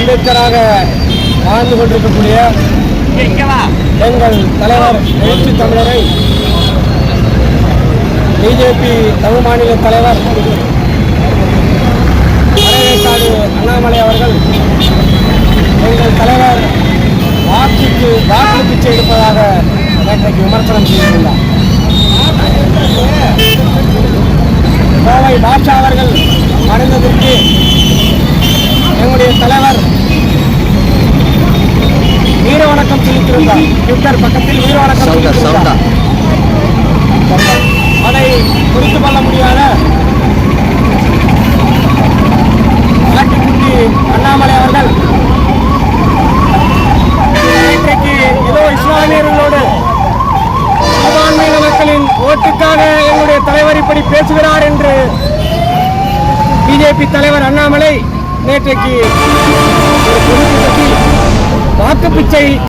அம்பேத்கராக வாழ்ந்து கொண்டிருக்கக்கூடிய எங்கள் தலைவர் எழுச்சி தமிழரை பிஜேபி தமிழ் மாநில தலைவர் பழவேற்காடு அண்ணாமலை அவர்கள் எங்கள் தலைவர் வாக்குக்கு வாக்கு பிச்சை எடுப்பதாக நேற்றைக்கு விமர்சனம் செய்துள்ளார். கோவை பாட்சா அவர்கள் மறைந்ததற்கு எங்களுடைய தலைவர் வீர வணக்கம் செலுத்தியிருந்தார் ட்விட்டர் பக்கத்தில் வீர வணக்கம் அதை கொள்ள முடியாத ஆட்டுக்குட்டி அண்ணாமலை அவர்கள். இன்றைக்கு ஏதோ இஸ்லாமியர்களோடு சிறுபான்மையின மக்களின் ஓட்டுக்காக எங்களுடைய தலைவர் இப்படி பேசுகிறார் என்று பிஜேபி தலைவர் அண்ணாமலை நேற்றைக்கு ஒரு பொதுக்கூட்டத்தில் வாக்கு பிச்சை